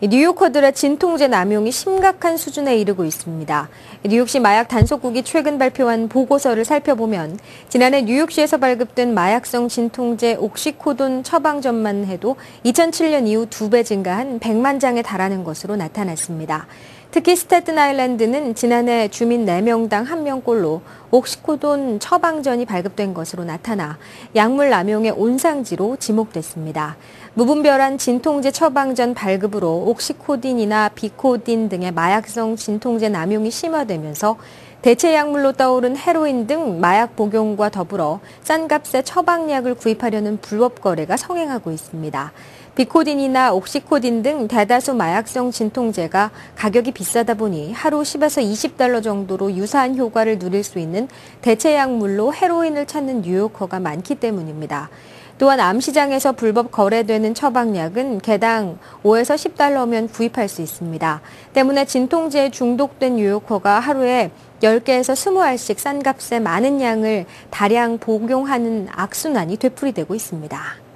뉴요커들의 진통제 남용이 심각한 수준에 이르고 있습니다. 뉴욕시 마약 단속국이 최근 발표한 보고서를 살펴보면 지난해 뉴욕시에서 발급된 마약성 진통제 옥시코돈 처방전만 해도 2007년 이후 두 배 증가한 100만 장에 달하는 것으로 나타났습니다. 특히 스태튼 아일랜드는 지난해 주민 4명당 1명꼴로 옥시코돈 처방전이 발급된 것으로 나타나 약물 남용의 온상지로 지목됐습니다. 무분별한 진통제 처방전 발급으로 옥시코딘이나 비코딘 등의 마약성 진통제 남용이 심화되면서 대체 약물로 떠오른 헤로인 등 마약 복용과 더불어 싼 값에 처방약을 구입하려는 불법 거래가 성행하고 있습니다. 비코딘이나 옥시코딘 등 대다수 마약성 진통제가 가격이 비싸다 보니 하루 10에서 20달러 정도로 유사한 효과를 누릴 수 있는 대체 약물로 헤로인을 찾는 뉴요커가 많기 때문입니다. 또한 암시장에서 불법 거래되는 처방약은 개당 5에서 10달러면 구입할 수 있습니다. 때문에 진통제에 중독된 뉴요커가 하루에 10개에서 20알씩 싼 값에 많은 양을 다량 복용하는 악순환이 되풀이되고 있습니다.